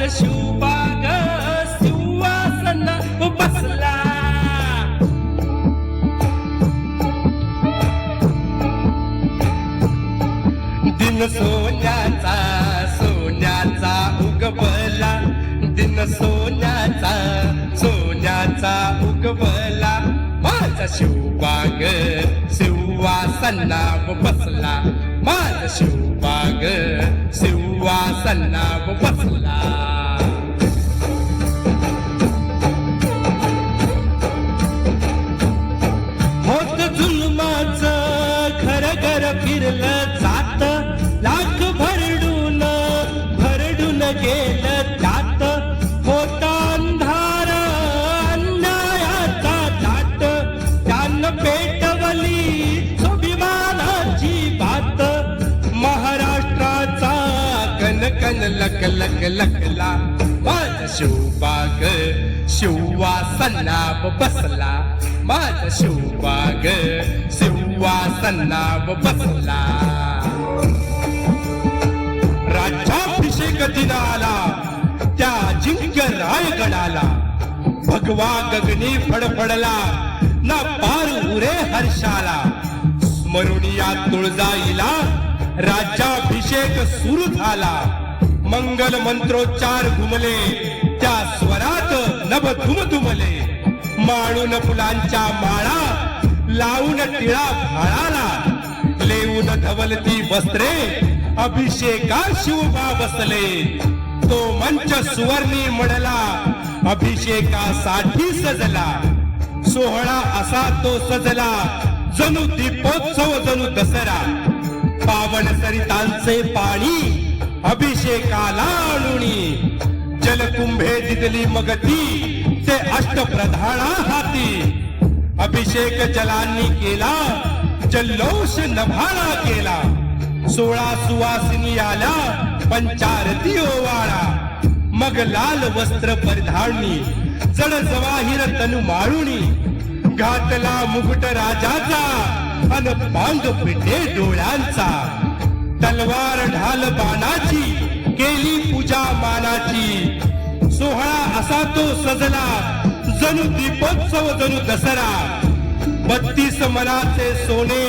माझ शिवबाग सिंहासन बसला. दिन सोन्याचा सोन्याचा उगवला. दिन सोन्याचा सोन्याचा उगवला. माझा शिवबाग शिववासनाव बसला. माझा शिवबाग शिववासनाव बसला. लकल कन लक लक लकला माझ शिवबाग शिववासनाव बसला. माझ शिवबाग शिववासनाव बसला. राज्याभिषेक दिन आला त्या जिंक्य रायगडाला. भगवा गगनी फडफडला ना पार उरे हर्षाला. स्मरणीया तुळजाईला राज्याभिषेक सुरू झाला. मंगल मंत्रोच्चार घुमले. त्या स्वरात नभ धुमधुमले माळून फुलांच्या माळा लावून टिळा भाळाला. लेऊन धवलती वस्त्रे अभिषेका शिवबा बसले. तो मंच सुवर्णी म्हणला अभिषेकासाठी सजला. सोहळा असा तो सजला जणू दीपोत्सव जणू दसरा. पावन सरितांचे पाणी अभिषेकाला आणुनी जलकुंभे दिदली मगती ते अष्टप्रधाना हाती. अभिषेक जलांनी केला जल्लोष नभाळा केला. सोळा सुवासिनी आल्या पंचारती ओवाळा. मग लाल वस्त्र परिधारणी जड जवाहिर तनु माळुणी. घातला मुकुट राजाचा अन पांग पिठे डोळ्यांचा. तलवार ढाल बाणाची केली पूजा मानाची. सोहळा असा तो सजला जणू दीपोत्सव जणू दसरा. बत्तीस मनाचे सोने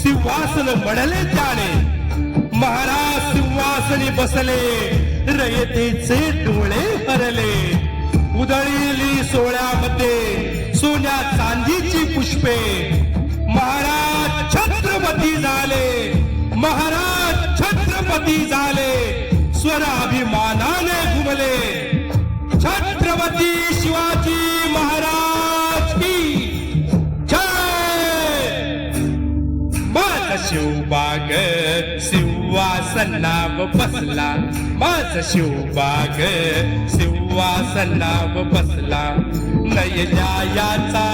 सिंहासन मडले त्याने. महाराज सिंहासनी बसले रयतेचे डोळे छत्रपती शिवाजी महाराज की माझ शिवबाग शिवासनाव बसला. माझ शिवबाग शिवासनाव बसला. नय न्यायाचा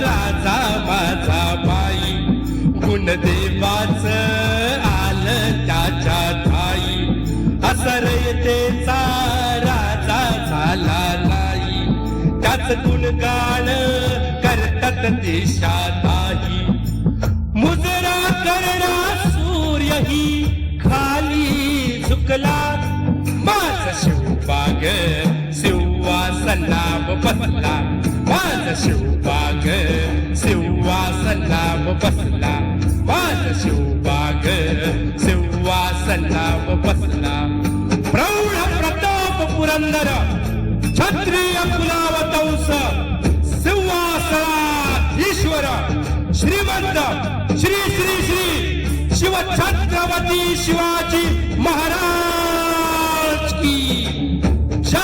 राजा माझा बाई. गुणदेवाच गुणगान करतात देशाताही. मुजरा करणार सूर्यही खाली झुकला. माझ शिवबाग सिंहासनाव बसला. माझ शिवबाग सिंहासनाव बसला. माझ शिवबाग सिंहासनाव बसला. प्रौढ प्रताप पुरंदर क्षत्रिय कुलावतंस सिंहासनात ईश्वर श्रीमंत श्री श्री श्री शिव छत्रपती शिवाजी महाराज.